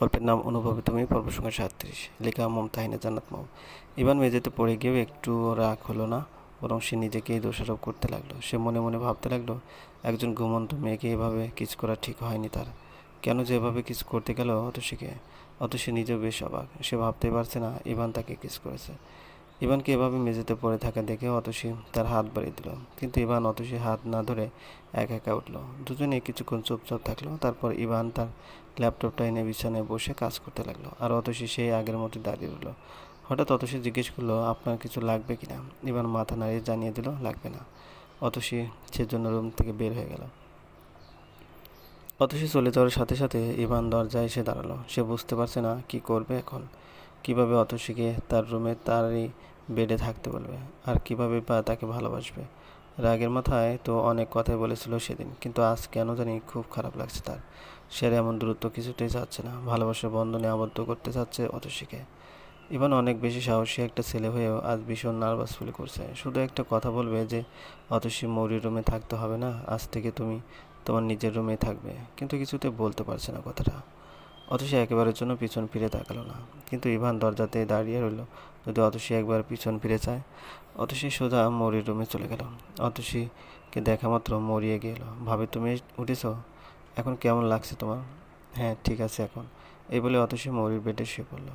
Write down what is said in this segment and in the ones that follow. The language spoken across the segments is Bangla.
গল্পের নাম অনুভবে তুমি পর্ব সংখ্যা সাতত্রিশ লেখা মমতাহিনা জান্নাত মম। ইভান মেঝেতে পড়ে গিয়েও একটু রাগ হলো না, বরং সে নিজেকেই দোষারোপ করতে লাগল। সে মনে মনে ভাবতে লাগল, একজন ঘুমন্ত মেয়েকে এভাবে কিছু করা ঠিক হয়নি তার। কেন যে এভাবে কিছু করতে গেল অত সে নিজেও বেশ অবাক। সে ভাবতে পারছে না, ইভান তাকে কিছু করেছে। ইভানকে এভাবে মেঝেতে পড়ে থাকা দেখে অতসী তার হাত বাড়িয়ে দিল। কিন্তু ইভান অতসী হাত না ধরে একা একা উঠল। দুজনে কিছুক্ষণ চুপচাপ থাকল। তারপর ইভান তার ল্যাপটপটা এনে বিছানায় বসে কাজ করতে লাগল। আর অতসী সেই আগের মতো দাঁড়িয়ে রইল। হঠাৎ অতসী জিজ্ঞেস করল, আপনার কিছু লাগবে কি না ইভান মাথা নাড়িয়ে জানিয়ে দিল, লাগবে না। অতসী সেজন্য রুম থেকে বের হয়ে গেল। অতসী চলে যাওয়ার সাথে সাথে ইভান দরজায় এসে দাঁড়াল। সে বুঝতে পারছে না কি করবে এখন। কীভাবে অতসীকে তার রুমে তারই বেডে থাকতে বলবে আর কীভাবে বা তাকে ভালোবাসবে। রাগের মাথায় তো অনেক কথাই বলেছিল সেদিন, কিন্তু আজ কেন জানি খুব খারাপ লাগছে তার। সে এমন দূরত্ব কিছুতেই চাচ্ছে না ভালোবাসার বন্ধনে আবদ্ধ করতে চাচ্ছে অতসীকে। ইভান অনেক বেশি সাহসী একটা ছেলে হয়েও আজ ভীষণ নার্ভাস ফিল করছে। শুধু একটা কথা বলবে যে, অতসী মৌরির রুমে থাকতে হবে না, আজ থেকে তুমি তোমার নিজের রুমে থাকবে। কিন্তু কিছুতে বলতে পারছে না কথাটা। অতসী একেবারের জন্য পিছন ফিরে তাকালো না। কিন্তু ইভান দরজাতে দাঁড়িয়ে রইল। যদি অতসী একবার পিছন ফিরে চায় অতসী সোজা মরির রুমে চলে গেল। অতসীকে দেখা মাত্র মরিয়ে গেল ভাবে, তুমি উঠেছ? এখন কেমন লাগছে তোমার? হ্যাঁ ঠিক আছে এখন। এই বলে অতসী মরির বেডে শুয়ে পড়ল।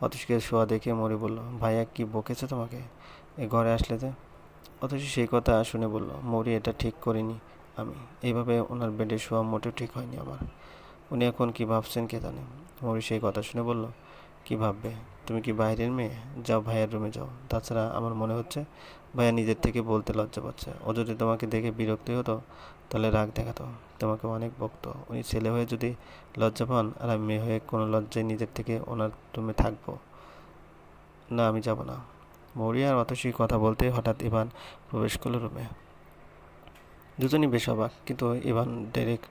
অতসীকে শোয়া দেখে মরি বলল, ভাইয়া, কি বকেছে তোমাকে? এ ঘরে আসলে যে? অতসী সেই কথা শুনে বলল, মৌরি এটা ঠিক করিনি আমি। এইভাবে ওনার বেডে শোয়া মোটেও ঠিক হয়নি আমার। উনি এখন কি ভাবছেন কে জানে? মৌরি সেই কথা শুনে বলল, কি ভাববে? তুমি কি বাইরের মেয়ে? যাও ভাইয়ের রুমে যাও। তাছাড়া আমার মনে হচ্ছে ভাইয়া নিজের থেকে বলতে লজ্জা পাচ্ছে। ও যদি তোমাকে দেখে বিরক্তি হতো, তাহলে রাগ দেখাতো। তোমাকে অনেক বকতো। উনি ছেলে হয়ে যদি লজ্জা পান, আর আমি মেয়ে হয়ে কোনো লজ্জায় নিজের থেকে ওনার রুমে থাকব, না, আমি যাব না। মৌরি আর অতসী কথা বলতে হঠাৎ ইভান প্রবেশ করল রুমে দুজনই বেশ অবাক, কিন্তু ইভান ডাইরেক্ট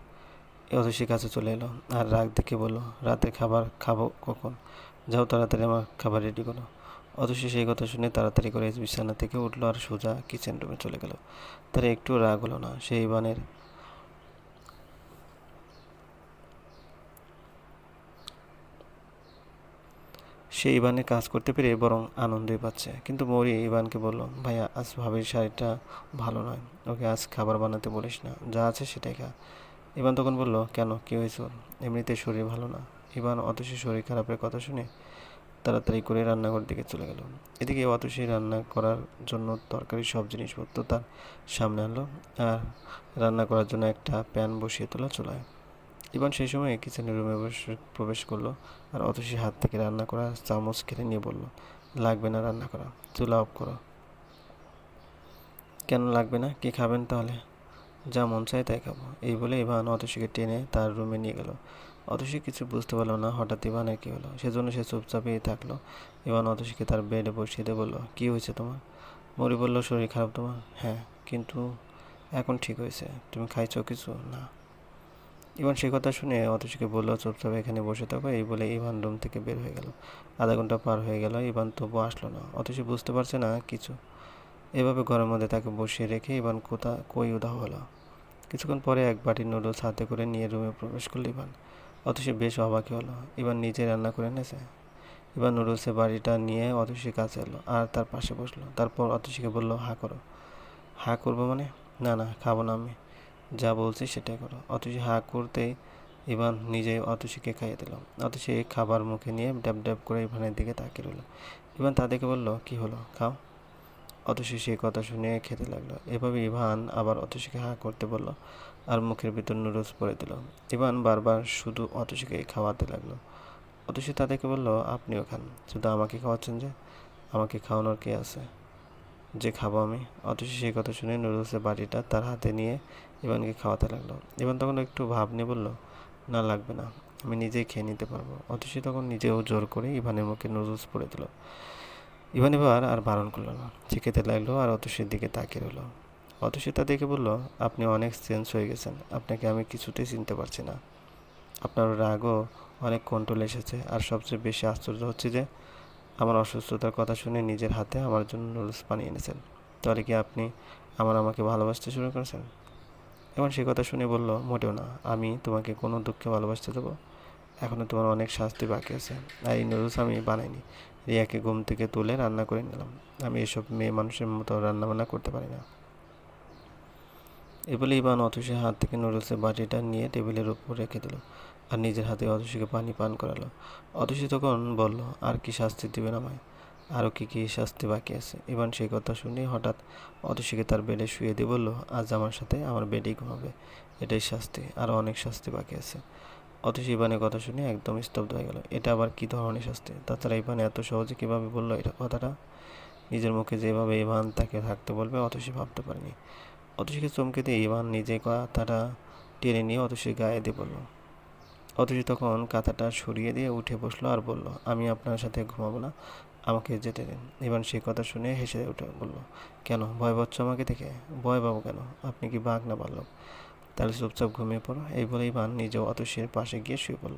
অতসীর কাছে চলে এলো আর রাগ দেখে বলল, রাতে খাবার খাব কখন? যাও তাড়াতাড়ি আমার খাবার রেডি করো। অতসী সেই কথা শুনে তাড়াতাড়ি করে বিছানা থেকে উঠল আর সোজা কিচেন রুমে চলে গেল। তার একটু রাগ হলো না। সেই ইভানের সে ইভানের কাজ করতে পেরে বরং আনন্দই পাচ্ছে। কিন্তু মৌরি ইভানকে বলল, ভাইয়া, আজ ভাবির শাড়িটা ভালো নয়। ওকে আজ খাবার বানাতে বলিস না। যা আছে সেটাই খা। ইভান তখন বলল, কেন? কী হয়েছে এমনিতে শরীর ভালো না। ইভান অতসী শরীর খারাপের কথা শুনে তাড়াতাড়ি করে রান্নাঘর দিকে চলে গেল। এদিকে অতসী রান্না করার জন্য তরকারি সব জিনিসপত্র তার সামনে আনলো আর রান্না করার জন্য একটা প্যান বসিয়ে তোলা চুলায়। ইবান সেই সময় কিচেনের রুমে প্রবেশ করল আর অতসী হাত থেকে রান্না করা চামচ কেটে নিয়ে বলল, লাগবে না রান্না করা, চুলা অফ করো। কেন লাগবে না? কি খাবেন তাহলে? যা মন চায় তাই খাব। এই বলে ইভান অতসীকে টেনে তার রুমে নিয়ে গেল। অতসী কিছু বুঝতে পারল না, হঠাৎ ইভানের কী হলো? সেজন্য সে চুপচাপেই থাকল। ইভান অতসীকে তার বেডে বসিয়ে দিয়ে বলল, কী হয়েছে তোমার? মরি বলল, শরীর খারাপ তোমার? হ্যাঁ কিন্তু এখন ঠিক হয়েছে। তুমি খাইছো কিছু? না। ইভান সে কথা শুনে অতসীকে বলল, চুপচাপ এখানে বসে থাকো। এই বলে ইভান রুম থেকে বের হয়ে গেল। আধা ঘণ্টা পার হয়ে গেল, ইভান তবু আসলো না। অতসী বুঝতে পারছে না কিছু। এভাবে ঘরের মধ্যে তাকে বসিয়ে রেখে ইভান কোথা, কই উদাহ হলো। কিছুক্ষণ পরে এক বাটি নুডলস হাতে করে নিয়ে রুমে প্রবেশ করল ইভান। অথচ বেশ অবাকই হলো, ইভান নিজে রান্না করে এনেছে। ইভান নুডলসের বাড়িটা নিয়ে অতসীর কাছে এলো আর তার পাশে বসল। তারপর অতসীকে বলল, হা করো। হা করব মানে? না না, খাব না আমি। যা বলছি সেটাই করো। অতসী হা করতেই ইভান নিজেই অতসীকে খাইয়ে দিল। অতসী খাবার মুখে নিয়ে ড্যাব ড্যাব করে ইভানের দিকে তাকিয়ে রইল। ইভান তাদেরকে বলল, কি হলো? খাও। অতসী সেই কথা শুনে খেতে লাগল। এভাবে ইভান আবার অতসীকে হা করতে বলল আর মুখের ভিতর নুডলস পরে দিল। ইভান বারবার শুধু অতসীকে খাওয়াতে লাগল। অতসী তাদেরকে বলল, আপনিও খান। শুধু আমাকে খাওয়াচ্ছেন যে, আমাকে খাওয়ানোর কে আছে? যে খাব আমি? অতসী সেই কথা শুনে নুডলসের বাটিটা তার হাতে নিয়ে ইভানকে খাওয়াতে লাগল। ইভান তখন একটু ভাব নিয়ে বলল, না, লাগবে না। আমি নিজেই খেয়ে নিতে পারব। অতসী তখন নিজেও জোর করে ইভানের মুখে নুডলস পরে দিল। ইভান এবার আর বারণ করল না। খেতে লাগল আর অতসীর দিকে তাকিয়ে রইল। অতসী তা দেখে বলল, আপনি অনেক চেঞ্জ হয়ে গেছেন। আপনাকে আমি কিছুতেই চিনতে পারছি না। আপনার রাগও অনেক কন্ট্রোল এসেছে। আর সবচেয়ে বেশি আশ্চর্য হচ্ছে যে, আমার অসুস্থতার কথা শুনে নিজের হাতে আমার জন্য নুডলস বানিয়ে এনেছেন। তাহলে কি আপনি আমার আমাকে ভালোবাসতে শুরু করেছেন? এবং সে কথা শুনে বলল, মোটেও না। আমি তোমাকে কোনো দুঃখে ভালোবাসতে দেবো। এখনও তোমার অনেক শাস্তি বাকি আছে। আর এই নুডলস আমি বানাইনি। রিয়াকে ঘুম থেকে তুলে রান্না করে নিলাম। আমি এসব মেয়ে মানুষের মতো রান্না বান্না করতে পারি না। এ বলে ইভান অতসীর হাত থেকে নুডলসের বাটিটা নিয়ে টেবিলের উপর রেখে দিল আর নিজের হাতে অতসীকে পানি পান করালো। অতসী তখন বলল, আর কি শাস্তি দিবেন আমায়? আরও কী কী শাস্তি বাকি আছে? ইবান সেই কথা শুনে হঠাৎ অতসীকে তার বেডে শুয়ে দিয়ে বলল, আজ আমার সাথে আমার বেডেই ঘুমাবে। এটাই শাস্তি। আরও অনেক শাস্তি বাকি আছে। অথচ ইভানের কথা শুনে একদম স্তব্ধ হয়ে গেল। এটা আবার কী ধরনের শাস্তি? তাছাড়া ইভান এত সহজে কীভাবে বলল এটা কথাটা? নিজের মুখে যেভাবে ইভান তাকে থাকতে বলবে অতসী ভাবতে পারেনি। অতসীকে চমকে দিয়ে ইভান নিজে কথাটা টেনে নিয়ে অতসীর গায়ে দিয়ে বলল। অতসী তখন কাঁথাটা সরিয়ে দিয়ে উঠে বসল আর বলল, আমি আপনার সাথে ঘুমাবো না, আমাকে যেতে দিন। ইভান সেই কথা শুনে হেসে উঠে বলল, কেন, ভয় পাচ্ছ আমাকে দেখে? ভয় পাবো কেন? আপনি কি বাঘ না পারল তাহলে চুপচাপ ঘুমিয়ে পড়ো। এই বলে ইভান নিজেও অতসীর পাশে গিয়ে শুয়ে পড়ল।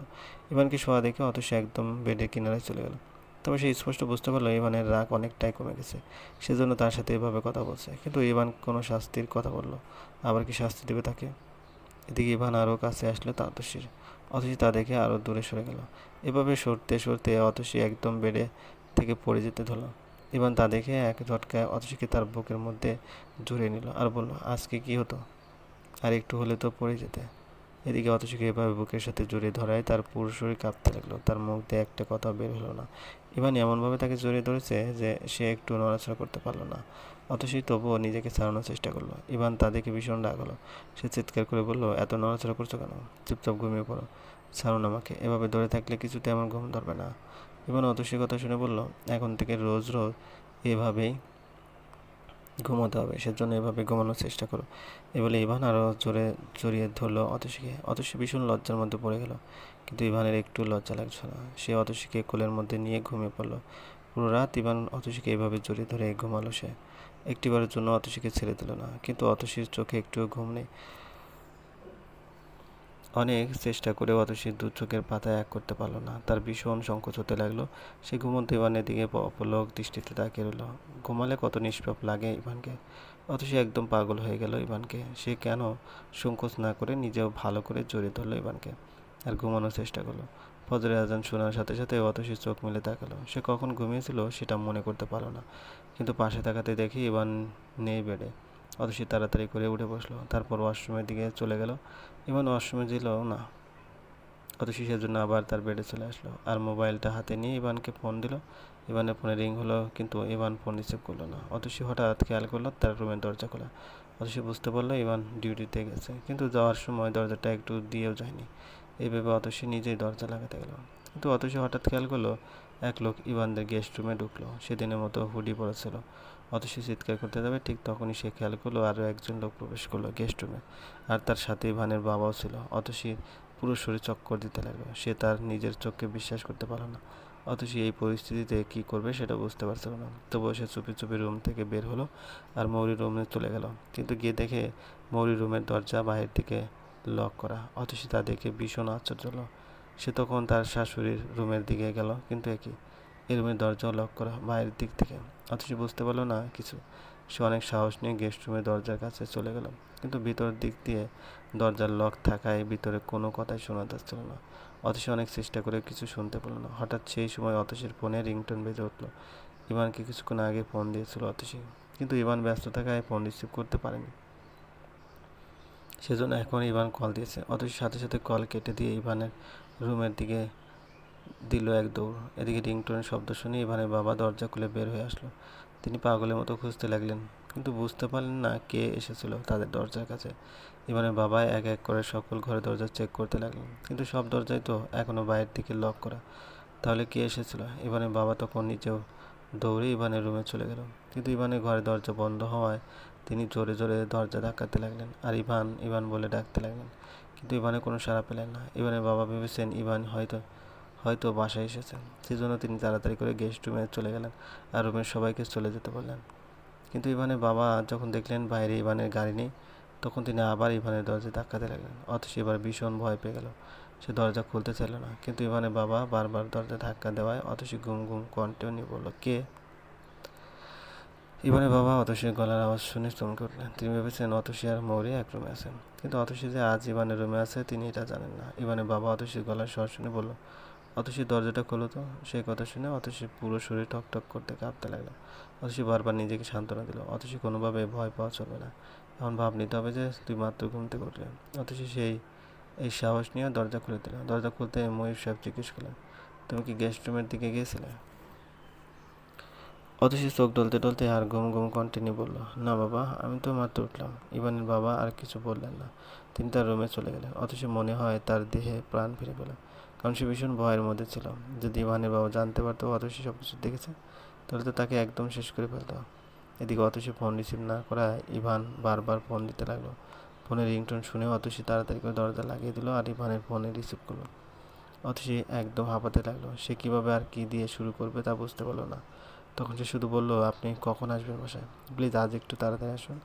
ইভানকে শোয়া দেখে অতসী একদম বেডের কিনারে চলে গেল। তবে সে স্পষ্ট বুঝতে পারল ইভানের রাগ অনেকটাই কমে গেছে। সেজন্য তার সাথে এভাবে কথা বলছে। কিন্তু ইভান কোনো শাস্তির কথা বলল। আবার কি শাস্তি দেবে তাকে? এদিকে ইভান আরও কাছে আসলো তা অতসীর। অতসী তা দেখে আরও দূরে সরে গেল। এভাবে সরতে সরতে অতসী একদম বেডে থেকে পড়ে যেতে ধরলো। ইভান তা দেখে এক ঝটকায় অতসীকে তার বুকের মধ্যে জুড়ে নিল আর বলল, আজকে কি হতো? আর একটু হলে তো পড়ে যেতে। এদিকে অতসীকে এভাবে বুকের সাথে জড়িয়ে ধরায় তার পুরো শরীর কাঁপতে লাগল, তার মুখ দিয়ে একটা কথা বের হলো না। ইভান এমনভাবে তাকে জড়িয়ে ধরেছে যে সে একটু নড়াচড়া করতে পারল না। অতসী তবুও নিজেকে ছাড়ানোর চেষ্টা করল। ইভান তাদেরকে ভীষণ রাগ হলো। সে চিৎকার করে বলল, এত নড়াচড়া করছ কেন? চুপচাপ ঘুমিয়ে পড়ো। ছাড়ুন আমাকে। এভাবে ধরে থাকলে কিছুতে আমার ঘুম ধরবে না। ইভান অতসীর কথা শুনে বলল, এখন থেকে রোজ রোজ এভাবেই ঘুমোতে হবে, সেজন্য এভাবে ঘুমানোর চেষ্টা করো। এ বলে ইভান আরও জোরে জড়িয়ে ধরলো অতসীকে। অতসী ভীষণ লজ্জার মধ্যে পড়ে গেল, কিন্তু ইভানের একটু লজ্জা লাগছে না। সে অতসীকে কোলের মধ্যে নিয়ে ঘুমিয়ে পড়ল। পুরো রাত ইভান অতসীকে এভাবে জড়িয়ে ধরে ঘুমালো সে। একটিবারের জন্য অতসীকে ছেড়ে দিল না, কিন্তু অতসীর চোখে একটুও ঘুম নেই। অনেক চেষ্টা করে অত সে দু চোখের পাতা এক করতে পারল না। তার ভীষণ সংকোচ হতে লাগল। সে ঘুমন্ত ইভানের দিকে অপলক দৃষ্টিতে তাকিয়ে রইল। ঘুমালে কত নিষ্পাপ লাগে ইভানকে। অথচ একদম পাগল হয়ে গেল ইভানকে। সে কেন সংকোচ না করে নিজেও ভালো করে জড়িয়ে ধরলো ইভানকে আর ঘুমানোর চেষ্টা করল। ফজরের আজান শোনার সাথে সাথে অতসী চোখ মিলে তাকালো। সে কখন ঘুমিয়েছিল সেটা মনে করতে পারল না। কিন্তু পাশে তাকাতে দেখি ইভান নেই বেডে। অতসী তাড়াতাড়ি করে উঠে বসল। তারপর ওয়াশরুমের দিকে চলে গেল। ইভান ওয়াশরুমে যেল না। অতসী সেজন্য আবার তার বেডে চলে আসলো। আর মোবাইলটা হাতে নিয়ে ইভানকে ফোন দিল। ইভানের ফোনে রিং হলো, কিন্তু ইভান ফোন রিসিভ করল না। অতসী হঠাৎ খেয়াল করল, তার রুমের দরজা খোলা। অতসী বুঝতে পারল ইভান ডিউটিতে গেছে, কিন্তু যাওয়ার সময় দরজাটা একটু দিয়েও যায়নি। এই ভেবে অতসী নিজেই দরজা লাগাতে গেল। কিন্তু অতসী হঠাৎ খেয়াল করল, এক লোক ইভানদের গেস্ট রুমে ঢুকলো। সেদিনের মতো হুডি পড়েছিল। অতসী চিৎকার করতে যাবে, ঠিক তখনই সে খেয়াল করল আরও একজন লোক প্রবেশ করল গেস্ট রুমে আর তার সাথে ভানের বাবাও ছিল অতসীর পুরো শরীর চক্কর দিতে লাগল। সে তার নিজের চোখকে বিশ্বাস করতে পারল না, অথচ এই পরিস্থিতিতে কী করবে সেটা বুঝতে পারছিল না। তবুও সে চুপি চুপি রুম থেকে বের হলো আর মৌরি রুমে চলে গেল। কিন্তু গিয়ে দেখে মৌরি রুমের দরজা বাহির থেকে লক করা, অথচ তা দেখে ভীষণ আশ্চর্য হলো। সে তখন তার শাশুড়ির রুমের দিকে গেল, কিন্তু একই এই রুমের দরজাও লক করা বাইরের দিক থেকে। অথচ বুঝতে পারল না কিছু। সে অনেক সাহস নিয়ে গেস্ট রুমের দরজার কাছে চলে গেল। কিন্তু ভিতরের দিক দিয়ে দরজার লক থাকায় ভিতরে কোনো কথাই শোনা যাচ্ছিল না। অথচ অনেক চেষ্টা করে কিছু শুনতে পেল না। হঠাৎ সেই সময় অতসীর ফোনে রিংটোন বেজে উঠল। ইভানকে কিছুক্ষণ আগে ফোন দিয়েছিল অতসী কিন্তু ইভান ব্যস্ত থাকায় ফোন রিসিভ করতে পারেনি। সেজন্য এখন ইভান কল দিয়েছে। অথচ সাথে সাথে কল কেটে দিয়ে ইভানের রুমের দিকে দিল এক দৌড়। এদিকে রিংটোনের শব্দ শুনে ইভানের বাবা দরজা খুলে বের হয়ে আসলো। তিনি পাগলের মতো খুঁজতে লাগলেন, কিন্তু বুঝতে পারলেন না কে এসেছিল তাদের দরজার কাছে। ইভানের বাবা এক এক করে সকল ঘরের দরজা চেক করতে লাগলেন, কিন্তু সব দরজাই তো এখনও বাইরের দিকে লক করা। তাহলে কে এসেছিল? ইভানের বাবা তখন নিচেও দৌড়ে ইভানের রুমে চলে গেল। কিন্তু ইভানের ঘরের দরজা বন্ধ হওয়ায় তিনি জোরে জোরে দরজা ধাক্কাতে লাগলেন আর ইভান ইভান বলে ডাকতে লাগলেন, কিন্তু ইভানে কোনো সাড়া পেলেন না। ইভানের বাবা ভেবেছেন ইভান হয়তো হয়তো বাসায় এসেছেন। সেজন্য তিনি তাড়াতাড়ি করে গেস্ট রুমে চলে গেলেন আর রুমের সবাইকে চলে যেতে বললেন। কিন্তু ইভানের বাবা যখন দেখলেন বাইরে ইভানের গাড়ি নেই, তখন তিনি আবার ইভানের দরজা ধাক্কাতে লাগলেন। অথচ এবার ভীষণ ভয় পেয়ে গেল। সে দরজা খুলতে চাইল না। কিন্তু ইভানের বাবা বারবার দরজা ধাক্কা দেওয়ায় অথচ ঘুম ঘুম নিয়ে বলল, কে? ইভানের বাবা অতসীর গলার আওয়াজ শুনে চমকে উঠলেন। তিনি ভেবেছেন অতসী আর মৌরি এক রুমে আছেন। কিন্তু অতসী যে আজ ইভানের রুমে আছে, তিনি এটা জানেন না। ইভানের বাবা অতসীর গলার স্বর শুনে বলল অতসী দরজাটা খোলো তো। সেই কথা শুনে অতসী পুরো শরীর ঠকঠক করতে কাঁপতে লাগল। অতসী বারবার নিজেকে সান্ত্বনা দিল। অতসী কোনোভাবে ভয় পাওয়া চলবে না। এমন ভাব নিতে হবে যে তুই মাত্র ঘুমতে উঠলে। অতসী সেই, এই সাহস নিয়ে দরজা খুলে দিল। দরজা খুলতে ময়ূর সাহেব জিজ্ঞেস করলেন, তুমি কি গেস্ট রুমের দিকে গিয়েছিলে? অতসী চোখ ডলতে ডলতে আর ঘুম ঘুম কন্টিনিউ বলল, না বাবা, আমি তো মাত্র উঠলাম। ইভানের বাবা আর কিছু বললেন না। তিনি তার রুমে চলে গেলেন। অথচ মনে হয় তার দেহে প্রাণ ফিরে পেল। কারণ সে ভীষণ ভয়ের মধ্যে ছিল। যদি ইভানের বাবা জানতে পারতো অতসী সব কিছু দেখেছে, তাহলে তো তাকে একদম শেষ করে ফেলতো। এদিকে অতসী ফোন রিসিভ না করায় ইভান বারবার ফোন দিতে লাগল। ফোনের রিংটোন শুনে অতসী তাড়াতাড়ি করে দরজা লাগিয়ে দিল আর ইভানের ফোনে রিসিভ করল। অতসী একদম হাঁপাতে লাগল। সে কীভাবে আর কী দিয়ে শুরু করবে তা বুঝতে পারল না। তখন সে শুধু বলল, আপনি কখন আসবেন বাসায়? প্লিজ আজ একটু তাড়াতাড়ি আসুন।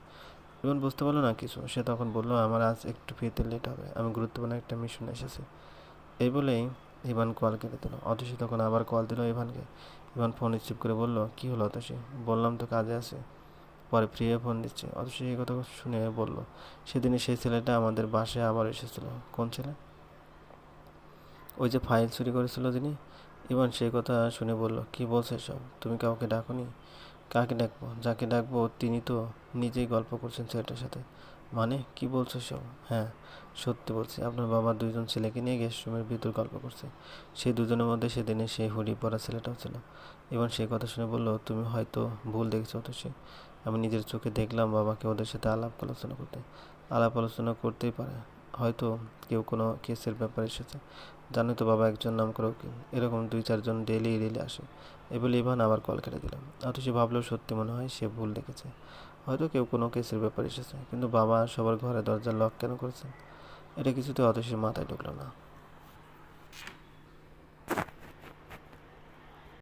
ইভান বুঝতে পারল না কিছু। সে তখন বলল, আমার আজ একটু ফিরতে লেট হবে। আমি গুরুত্বপূর্ণ একটা মিশন এসেছি। এই বলেই ইভান কল কেটে দিল। অতসী তখন আবার কল দিল ইভানকে। ইভান ফোন রিসিভ করে বলল, কী হলো অতসী? বললাম তো কাজে আছে। পরে ফ্রি হয়ে ফোন দিচ্ছে। অতসী এই কথা শুনে বলল, সেদিনই সেই ছেলেটা আমাদের বাসায় আবার এসেছিল। কোন ছেলে? ওই যে ফাইল চুরি করেছিল যিনি, ইভান সেই কথা শুনে বলল, কি বলছে সব তুমি কাউকে ডাকোনি? কাকে ডাকবো? যাকে ডাকবো? তিনি তো নিজেই গল্প করছেন ছেলেটার সাথে। মানে কি বলছো সব? হ্যাঁ সত্যি বলছি। আপনার বাবা দুইজন ছেলেকে নিয়ে গেস্ট রুমের ভিতর গল্প করছে। সেই দুজনের মধ্যে সেদিনে সেই হুডি পরা ছেলেটাও ছিল। এবং সেই কথা শুনে বলল, তুমি হয়তো ভুল দেখছ তো সে আমি নিজের চোখে দেখলাম বাবাকে ওদের সাথে আলাপ আলোচনা করতে। আলাপ আলোচনা করতেই পারে। হয়তো কেউ কোনো কেসের ব্যাপারে এসেছে। জানো তো বাবা, একজন নাম করে উকিল। এরকম দুই, চারজন ডেলি ডেলি আসে। এ বলে ইভান আবার কল কেটে দিলাম অথচ ভাবলেও সত্যি মনে হয় সে ভুল দেখেছে। হয়তো কেউ কোনো কেসের ব্যাপারে এসেছে, কিন্তু বাবা সবার ঘরে দরজা লক কেন করেছেন? এটা কিছুতে অতসীর মাথায় ঢুকলো না।